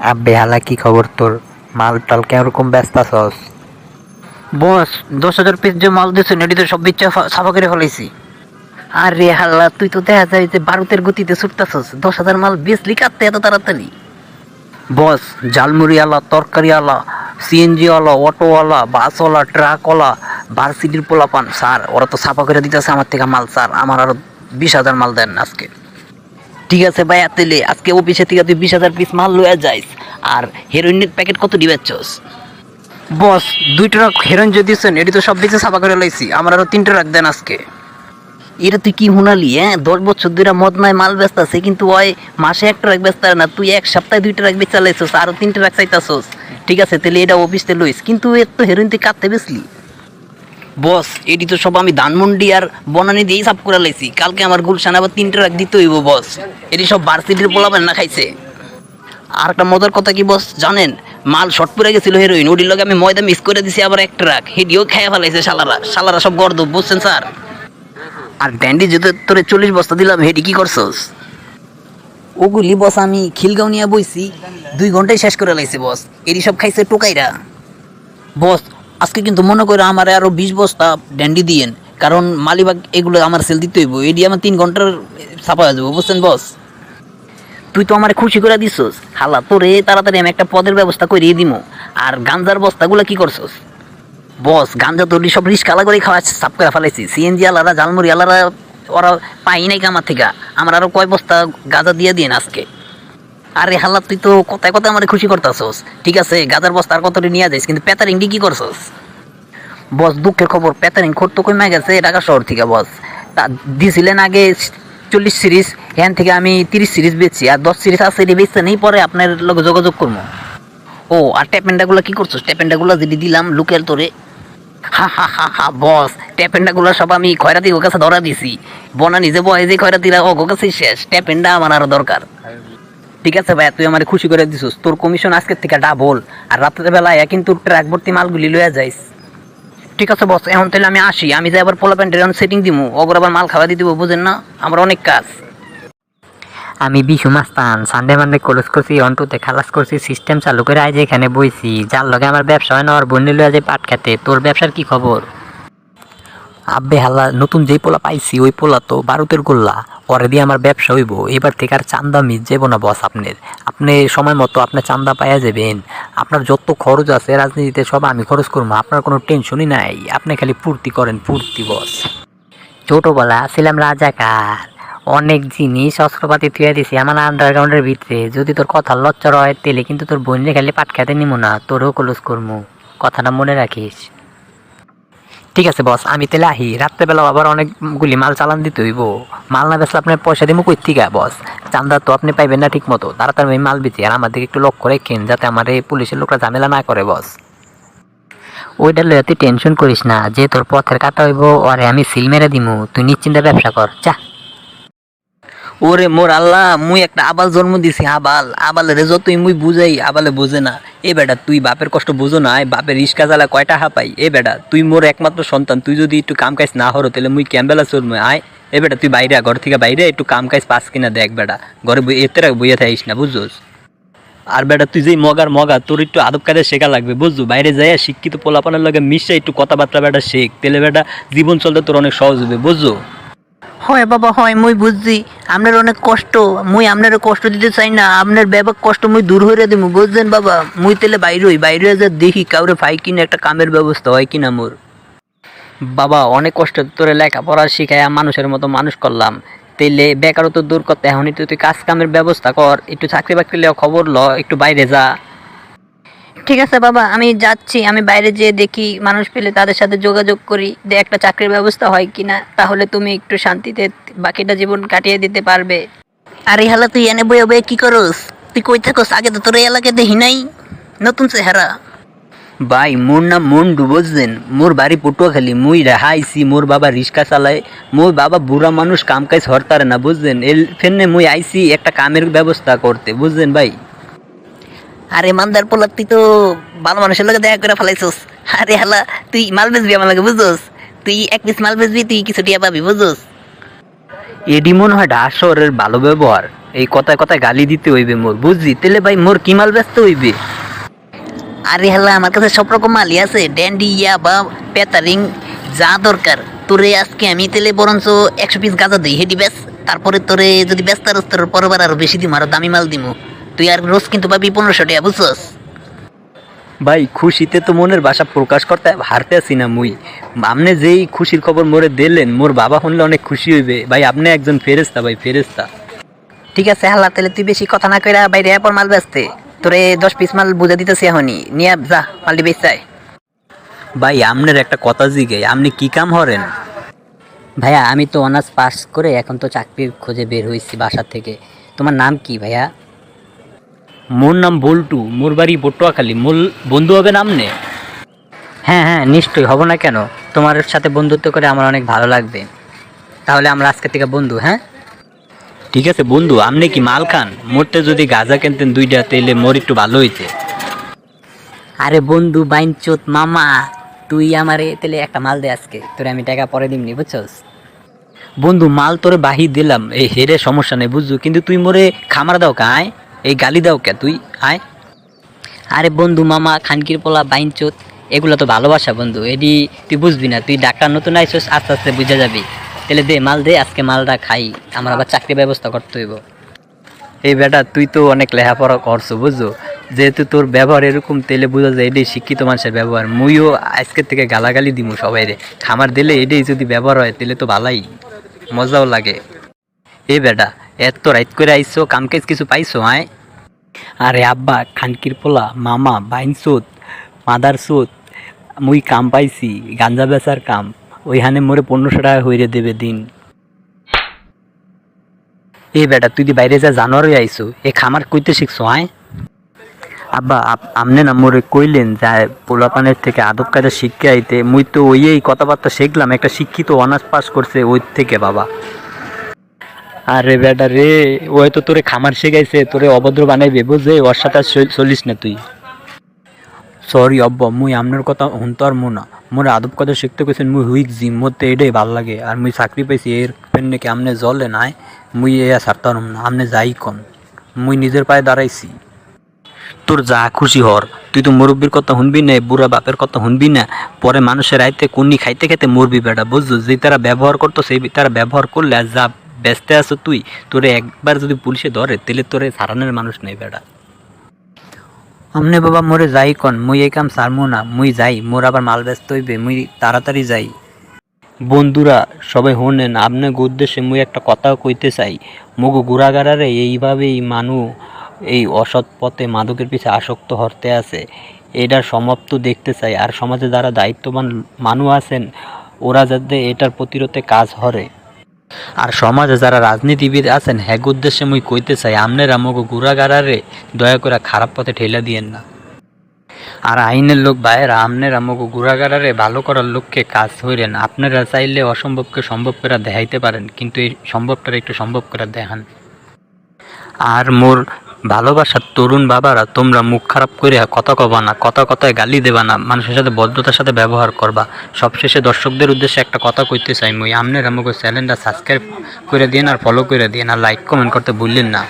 আব্বে হালা কি খবর তোর? মাল টাল কেরকম ব্যস্ত আছস? বস দশ হাজার পিস যে মাল দিয়েছেন এটি তো সব বিচ্ছা সাফা করে ফেলাইছি। আরে হাল্লা তুই তো দেখা যায় যে বারুতের গতিতে ছুটতেছস। দশ হাজার মাল বেচলি কাটতে এত তাড়াতাড়ি? বস ঝালমুড়ি আলা তরকারি আলা সিএনজি আলা অটোওয়ালা বাসওয়ালা ট্রাকওয়ালা ভার্সিটির পোলাপান স্যার ওরা তো সাফা করে দিতেছে আমার থেকে মাল স্যার। আমার আরও বিশ হাজার মাল দেন আজকে। ঠিক আছে ভাই আতেলে আজকে অফিসে থেকে তুই বিশ হাজার পিস মাল লয়ে যাইস। আর হেরোইনের প্যাকেট কত দিবেচ্ছস বস দুই ট্রাক হেরোইন যদি দিচ্ছেন এটি তো সব বেঁচে সাফা করে লাইছি। আমার আরও তিন ট্রাক দেন আজকে। এটা তুই কি হুনালি হ্যাঁ? দশ বছর ধরে মদ নাই মাল ব্যস্ত আছে কিন্তু ওই মাসে এক ট্রাক ব্যস্ত না তুই এক সপ্তাহে দুই ট্রাক বেচা লাইছস আরও তিন ট্রাক চাইতাছস। ঠিক আছে তাহলে এটা অফিসতে লইস। কিন্তু এর তো হেরোইন তুই কাটতে বেসলি বস, এটি তো সব আমি ধানমন্ডি আর বনানি দিয়েই সাফ করে লাইছি। কালকে আমার গুলশান আবার তিন ট্রাক দিতে হইব, বস। এটি সব ভার্সিটির পোলাবেন না খাইছে। আর একটা মজার কথা কি, বস, জানেন? মাল শর্ট পরে গেছিল হেরোইন ওটির লগে আমি ময়দা মিস করে দিছি, আবার এক ট্রাক হেডিও খেয়ে ফেলাইছে শালারা। শালারা সব গর্দ বুঝছেন স্যার? আর ব্যান্ডি যেতে তোরে চল্লিশ বস্তা দিলাম, হেডি কি করছস? ওগুলি, বস, আমি খিলগাঁও নিয়ে বইছি। দুই ঘন্টায় শেষ করে লাইছে, বস। এটি সব খাইছে টোকাইরা। বস আজকে কিন্তু মনে করে আমার আরও বিশ বস্তা ড্যান্ডি দিয়েন। কারণ মালিবাগ এগুলো আমার সেল দিতে হইব। এটি আমার তিন ঘণ্টার ছাপা হয়ে যাব, বুঝছেন বস তুই তো আমার খুশি করে দিছস। হালা, তোরে তাড়াতাড়ি আমি একটা পদের ব্যবস্থা করিয়ে দিমু। আর গাঞ্জার বস্তাগুলো কি করছস? বস গাঞ্জা তৈরি সব রিস্ক আলা করে খাওয়া সাপ করে ফেলাইছি। সিএনজি আলারা, ঝালমুড়ি আলারা, ওরা পাই নাই আমার থেকে। আমার আরও কয় বস্তা গাঁজা দিয়ে দিন আজকে। আরে হাল্লা, তুই তো কথায় কথায় আমার খুশি করতেছস। ঠিক আছে, গাজার বস্তা আর কতটি নিয়ে যাইস, কিন্তু পেতারিংটি কি করছস? বস, দুঃখের খবর পেতারিং খোর তো কমে গেছে, ঢাকা শহর থেকে, বস। তা দিছিলেন আগে চল্লিশ সিরিজ এখান থেকে আমি তিরিশ সিরিজ বেচছি, আর দশ সিরিজ আছে, এটি বেচতে নেই, পরে আপনার লগে যোগাযোগ করব। ও, আর ট্যাপেন্ডাগুলো কি করছ ট্যাপেন্ডাগুলো যদি দিলাম লুকের তোরে। হা হা হা হা, বস ট্যাপেন্ডাগুলো সব আমি খয়রাতি ওর কাছে ধরা দিছি। বনা নিজে বয় যে খয়রাতিরা ও কাছে শেষ ট্যাপেন্ডা আমার আরও দরকার। ঠিক আছে ভাই তুই আমার খুশি করে দিছিস। তোর কমিশন আজকের থেকে ডাবল আর রাতের বেলায় কিন্তু ট্রাক ভর্তি মালগুলি লইয়া যাইস। ঠিক আছে বস এখন তাহলে আমি আসি। আমি যাই আবার পোলা প্যান্টের সেটিং দিমু ওগর আবার মাল খাওয়া দিয়ে দিব, বুঝেন না? আমার অনেক কাজ। আমি বিশু মাস্তান সানডে মানডে কলেজ করছি অন্টুতে খালাস করছি সিস্টেম চালু করে আজ এখানে বইছি। যার লগে আমার ব্যবসা হয় না আর বন্যে লইয়া যে পাট খেতে। তোর ব্যবসার কি খবর? আব্বে হাল্লা নতুন যেই পোলা পাইছি, ওই পোলা তো ভারতের গোল্লা। পরে দিয়ে আমার ব্যবসা হইব। এবার থেকে আর চান্দা মিস যাব না বস আপনার। আপনি সময় মতো আপনার চান্দা পাইয়া যাবেন। আপনার যত খরচ আছে, রাজনীতিতে সব আমি খরচ করব। আপনার কোনো টেনশনই নাই। আপনি খালি পূর্তি করেন পূর্তি বস ছোটবেলা ছিলাম রাজাকার। অনেক জিনিস অস্ত্রপাতি থুয়ে দিছি আমার আন্ডারগ্রাউন্ডের ভিতরে। যদি তোর কথা লচ্চর হয় তেলে কিন্তু তোর বোনের খালি পাট খেতে নিমো না, তোরও কলুস করমু। কথাটা মনে রাখিস। ঠিক আছে বস আমি তাহলে আহি। রাত্রেবেলা আবার অনেকগুলি মাল চালান দিতে হইব। মাল না বেসলে আপনার পয়সা দিব কই থেকে বস চান্দা তো আপনি পাইবেন না ঠিক মতো তাড়াতাড়ি আমি মাল বেচি, আর আমার দিকে একটু লক্ষ্য রেখেন যাতে আমার এই পুলিশের লোকরা ঝামেলা না করে বস ওইটা লইয়া তুই টেনশন করিস না। যে তোর পথের কাটা হইব আরে আমি সিল মেরে দিমু। তুই নিশ্চিন্তে ব্যবসা কর। যা। ওরে মোর আল্লাহ, মুই একটা আবাল জন্ম দিছি, আবাল। আবালে রে যতই মুই বুঝাই, আবালে বুঝে না। এ বেটা, তুই বাপের কষ্ট বুঝো না বাপের রিস্কা জ্বালা কয়টা হাপাই? এ বেটা, তুই মোর একমাত্র সন্তান, তুই যদি একটু কাম কাজ না হরো, তাহলে মুই ক্যাম্বেলা চলমু আয়। এ বেটা, তুই বাইরে ঘর থেকে বাইরে একটু কাম কাজ পাস কিনা দেখ বেটা। ঘরে এতে বইয়ে থাকিস না, বুঝছোস? আর বেটা, তুই যেই মগার মগা, তোর একটু আদব কাজে শেখা লাগবে, বুঝছ? বাইরে যাইয়া শিক্ষিত পোলাপানের লগে মিশে একটু কথাবার্তা বেটা শেখ তেলে বেটা জীবন চলতে তোর অনেক সহজ হবে, বুঝছ? হয়, বাবা, হয়, মুই বুঝছি। আপনার অনেক কষ্ট। মুই আপনার কষ্ট দিতে চাই না। আপনার ব্যাপক কষ্ট মুই দূর হইরে দিব বুঝছেন, বাবা? মুই তেলে বাইরে হই, বাইরে যা দেখি কাউরে ফাই কিনে একটা কামের ব্যবস্থা হয় কিনা মোর। বাবা, অনেক কষ্ট তোরে লেখাপড়া শিখাইয়া মানুষের মতো মানুষ করলাম। তেলে বেকারত্ব দূর করতে এখন একটু তুই কাজ কামের ব্যবস্থা কর। একটু চাকরি বাকরি লেও খবর ল, একটু বাইরে যা। ঠিক আছে বাবা আমি যাচ্ছি আমি বাইরে যেয়ে দেখি মানুষ পেলে তাদের সাথে যোগাযোগ করি যে একটা চাকরির ব্যবস্থা হয় কিনা তাহলে তুমি একটু শান্তিতে বাকিটা জীবন কাটিয়ে দিতে পারবে। আর এই হালা তুই এনে বই বয়ে কি করস? তুই কই থাকস? আগে তো তোর এলাকায় দেখি নাই। নতুন চেহারা। ভাই মোর নাম মন্ডু বুঝছেন? মোর বাড়ি পটুয়াখালী মুই রেহাইছি মোর বাবা রিক্সা চালায় মোর বাবা বুড়া মানুষ কাম কাজ হরতারে না বুঝছেন? এর ফেনে মুই আইছি একটা কামের ব্যবস্থা করতে বুঝছেন ভাই? আরে মান্দার তুই তো ভালো মানুষের লোকে দেখা করে ফেলাইছস। আরে হালা তুই মাল বেচবি আমার লাগে বুঝছস? তুই এক পিস মাল বেচবি তুই কিছু টিয়া পাবি বুঝছস? এডি মনে হয় ঢাসরের ভালো ব্যবহার। এই কথায় কথায় গালি দিতে হইবে মোর বুঝলি? তেলে ভাই মোর কি মাল ব্যস্ত হইবে? আরে হাল্লা আমার কাছে সব রকম মালই আছে। ড্যান্ডি ইয়া বা পেতারিং যা দরকার। তোরে আজকে আমি তেলে বরঞ্চ একশো পিস গাঁজা দিই হেডি ব্যাস। তারপরে তোরে যদি ব্যস্ত তোর পরবার আরও বেশি দিম আরও দামি মাল দিমু। তুই আর রোজ কিন্তু পাবি পনেরোশো টাকা বুঝছস? ভাই খুশিতে তো মনের ভাষা প্রকাশ করতে হারতে আছি না মুই। আপনি যেই খুশির খবর মোরে দিলেন মোর বাবা শুনলে অনেক খুশি হইবে। ভাই আপনি একজন ফেরেস্তা ভাই ফেরেস্তা ঠিক আছে হাল্লা তাহলে তুই বেশি কথা না কইরা বাইরে পর মাল বেচতে। তোরে দশ পিস মাল বুঝে দিতেছি এখনই। নিয়ে যা মালটি বেচাই ভাই আপনার একটা কথা জিগে আপনি কি কাম হরেন ভাইয়া আমি তো অনার্স পাস করে এখন তো চাকরির খোঁজে বের হয়েছি বাসা থেকে। তোমার নাম কি ভাইয়া? মোর নাম বল্টু মোর বাড়ি পটুয়াখালী মোর বন্ধু হবে নামনে হ্যাঁ হ্যাঁ নিশ্চয়ই হব না কেন? তোমার সাথে বন্ধুত্ব করে আমার অনেক ভালো লাগবে। তাহলে আমরা আজকে থেকে বন্ধু হ্যাঁ? ঠিক আছে বন্ধু আপনি কি মাল খান? মোরতে যদি গাঁজা কিনতেন দুইটা তাইলে মোর একটু ভালো হইতে। আরে বন্ধু বাইনচোত মামা তুই আমারে তাহলে একটা মাল দে আজকে। তোরে আমি টাকা পরে দিমনি বুঝছস? বন্ধু মাল তোরে বাহি দিলাম। এই হেরে সমস্যা নেই বুঝছ? কিন্তু তুই মোরে খামার দাও কা আয় এই গালি দাও কে তুই? আয়। আরে বন্ধু মামা, খানকির পোলা বাইনচোত এগুলো তো ভালোবাসা বন্ধু। এডি, তুই বুঝবি না, তুই ডাক্তার নতুন আইসস, আস্তে আস্তে বুঝে যাবি। তাহলে দে, মাল দে, আজকে মালটা খাই। আমার আবার চাকরি ব্যবস্থা করতে হইব। এই বেটা, তুই তো অনেক লেখাপড়া করছ, বুঝছ? যেহেতু তোর ব্যবহার এরকম তেলে বোঝা যায় এটাই শিক্ষিত মানুষের ব্যবহার। মুইও আজকের থেকে গালাগালি দিমু সবাই রে খামার দিলে এটাই যদি ব্যবহার হয়, তাহলে তো ভালাই। মজাও লাগে। এ বেটা, এত রাইত করে আইসো কাম কাজ কিছু পাইছো, আয়। আরে আব্বা, খানকির পোলা, মামা, বাইন সোত, মাদার সোত, মুই কাম পাইছি, গাঞ্জা বেচার কাম, ওইখানে মোরে পনেরোশো টাকা হইরে দেবে দিন। এ বেটা, তুই বাইরে যা জানোয়ারই আইসো এ খামার কইতে শিখছো, আয়। আব্বা আমনে না মোরে কইলেন যায় পোলাপানের থেকে আদব কায়দা শিখতে আইতে, মুই তো ওই এই কথাবার্তা শিখলাম, একটা শিক্ষিত অনার্স পাস করছে ওই থেকে, বাবা। আরে বেটা রে, ওই তো তোরে খামার শিখাইছে, তোরে অভদ্র বানাইবে বুঝে ওর সাথে চলিস না তুই। সরি অব্বা মুই আপনার কথা হুনতো আর মো না মোর আদব কথা শিখতে কইছেন মুই হুইক জিম মধ্যে এটাই ভালো লাগে। আর মুই চাকরি পাইছি, এর পেন্নে কি আমনে জলে নাই, মুই এ ছাড়তাম না, আমনে যাই কন। মুই নিজের পায়ে দাঁড়াইছি। তোর যা খুশি হর, তুই তো মুরব্বীর কথা শুনবি না, বুড়া বাপের কথা শুনবি না, পরে মানুষের আইতে কুন্নি খাইতে খাইতে মরবি বেটা, বুঝছ? যে তারা ব্যবহার করতো, সেই তারা ব্যবহার করলে আর যা ব্যস্ত আছো তুই? তোরে একবার যদি পুলিশে ধরে, তাহলে তোরে সারানোর মানুষ নেই বেটা। আমনে বাবা, মোরে যাই কন, মুই এই কাম সারমু না। মুই যাই, মোর আবার মাল ব্যস্ত হইবে, মুই তাড়াতাড়ি যাই। বন্ধুরা, সবাই হোনেন আপনার উদ্দেশ্যে মুই একটা কথা কইতে চাই। মগু গুড়াগাড়ারে এইভাবেই মানু এই অসৎ পথে মাদকের পিছে আসক্ত হরতে আছে। এটার সমাপ্ত দেখতে চাই। আর সমাজে যারা দায়িত্ববান মানুষ আছেন, ওরা যাতে এটার প্রতিরোধে কাজ হরে। আর সমাজে যারা রাজনীতিবিদ আছেন হ্যাগ উদ্দেশ্যে মুই কইতে চাই, আমনের আমাকে গুড়াগাড়ারে দয়া করে খারাপ পথে ঠেলা দিয়েন না। আর আইনের লোক বাইরা আমনের আমাকে গুড়াগাড়ারে ভালো করার লোককে কাজ হইলেন আপনারা চাইলে অসম্ভবকে সম্ভব করে দেখাইতে পারেন, কিন্তু এই সম্ভবটার একটু সম্ভব করে দেখান। আর মোর ভালোবাসার তরুণ বাবারা, তোমরা মুখ খারাপ করে কথা কবা না, কথা কথায় গালি দেবা না, মানুষের সাথে ভদ্রতার সাথে ব্যবহার করবা। সবশেষে দর্শকদের উদ্দেশ্যে একটা কথা কইতে চাই মুই আমনের আমাকে চ্যানেলটা সাবস্ক্রাইব করে দিন আর ফলো করে দিন আর লাইক কমেন্ট করতে ভুললেন না।